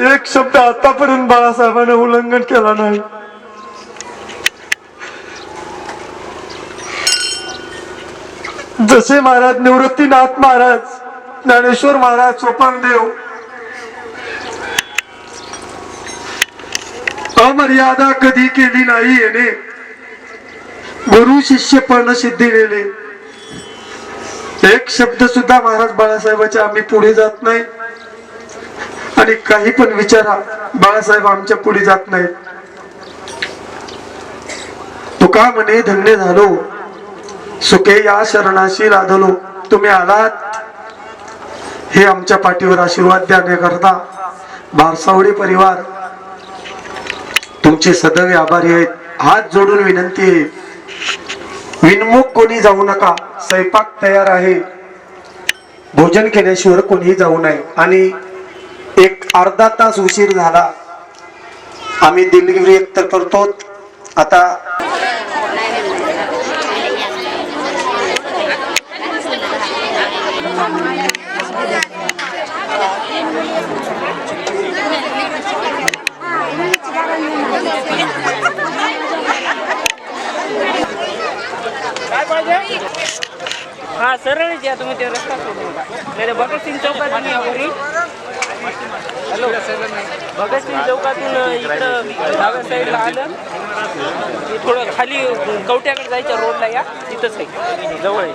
एक शब्द आतापर्यंत बाळासाहेबांनी उल्लंघन केला नाही. जसे महाराज निवृत्तीनाथ महाराज ज्ञानेश्वर महाराज सोपानदेव अमर्यादा कधी केली नाही याने गुरु शिष्य पण सिद्धी नेले एक शब्द सुद्धा महाराज बाळासाहेबाच्या आम्ही पुढे जात नाही. आणि काही पण विचारा बाळासाहेब आमच्या पुढे जात नाहीत. तुका म्हणे धन्य झालो. सुखे या शरणाशी राधलो. तुम्ही आलात. हे आमच्या पाठीवर आशीर्वाद देण्याकरता बारसावडी परिवार तुमचे सदैव आभारी आहेत. हात जोडून विनंती आहे. विनमुख कोणी जाऊ नका. स्वयंपाक तयार आहे. भोजन केल्याशिवाय कोणीही जाऊ नये. आणि एक अर्धा तास उशीर झाला. आम्ही दिलगिरी व्यक्त करतो. आता हा सरळच या तुम्ही ते रस्ता सोडून नाही तर भगतसिंग चौकातून भगतसिंग चौकातून इकडं डाव्या साईडला आलं. थोडं खाली कवट्याकडे जायच्या रोडला या. तिथंच आहे. जवळ आहे.